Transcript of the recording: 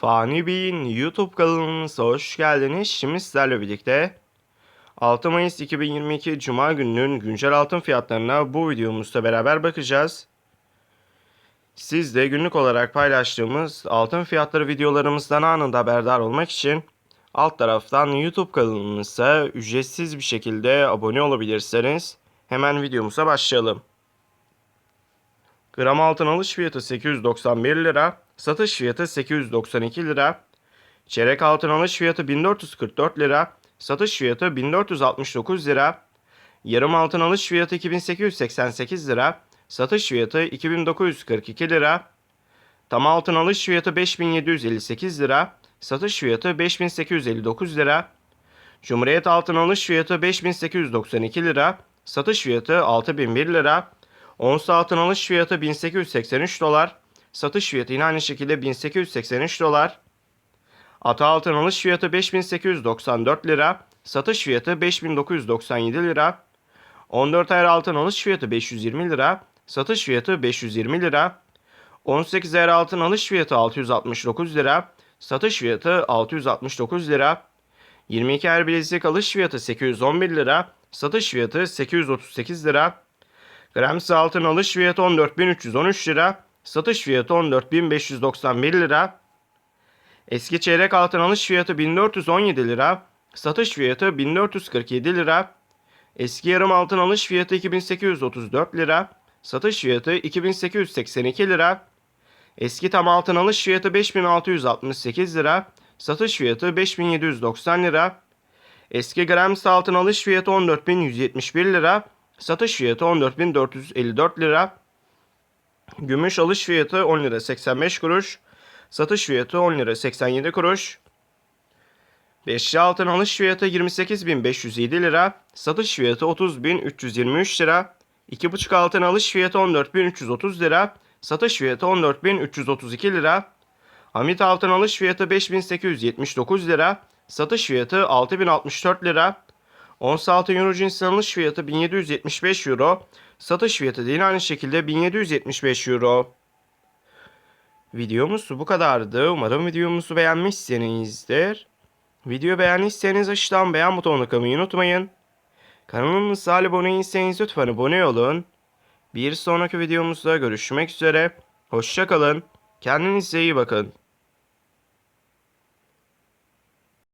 Fani Bey'in YouTube kanalımıza hoş geldiniz. Şimdi sizlerle birlikte 6 Mayıs 2022 Cuma gününün güncel altın fiyatlarına bu videomuzda beraber bakacağız. Siz de günlük olarak paylaştığımız altın fiyatları videolarımızdan anında haberdar olmak için alt taraftan YouTube kanalımıza ücretsiz bir şekilde abone olabilirseniz hemen videomuza başlayalım. Gram altın alış fiyatı 891 lira, satış fiyatı 892 lira. Çeyrek altın alış fiyatı 1444 lira, satış fiyatı 1469 lira. Yarım altın alış fiyatı 2888 lira, satış fiyatı 2942 lira. Tam altın alış fiyatı 5758 lira, satış fiyatı 5859 lira. Cumhuriyet altın alış fiyatı 5892 lira, satış fiyatı 6001 lira. Ons altın alış fiyatı 1883 dolar. Satış fiyatı yine aynı şekilde 1883 dolar. Ata altın alış fiyatı 5894 lira. Satış fiyatı 5997 lira. 14 ayar altın alış fiyatı 520 lira. Satış fiyatı 520 lira. 18 ayar altın alış fiyatı 669 lira. Satış fiyatı 669 lira. 22 ayar bilezik alış fiyatı 811 lira. Satış fiyatı 838 lira. Gramsız altın alış fiyatı 14.313 lira. Satış fiyatı 14.591 lira. Eski çeyrek altın alış fiyatı 1417 lira. Satış fiyatı 1447 lira. Eski yarım altın alış fiyatı 2834 lira. Satış fiyatı 2882 lira. Eski tam altın alış fiyatı 5668 lira. Satış fiyatı 5790 lira. Eski grams altın alış fiyatı 14.171 lira. Satış fiyatı 14.454 lira. Gümüş alış fiyatı 10 lira 85 kuruş. Satış fiyatı 10 lira 87 kuruş. Beşli altın alış fiyatı 28.507 lira. Satış fiyatı 30.323 lira. 2,5 altın alış fiyatı 14.330 lira. Satış fiyatı 14.332 lira. Hamit altın alış fiyatı 5.879 lira. Satış fiyatı 6.064 lira. Ons altın euro cinsi alış fiyatı 1775 euro. Satış fiyatı yine aynı şekilde 1775 euro. Videomuz bu kadardı. Umarım videomuzu beğenmişsinizdir. Video beğendiyseniz aşağıdan beğen butonuna kılmayı unutmayın. Kanalımıza abone değilseniz lütfen abone olun. Bir sonraki videomuzda görüşmek üzere. Hoşçakalın. Kendinize iyi bakın.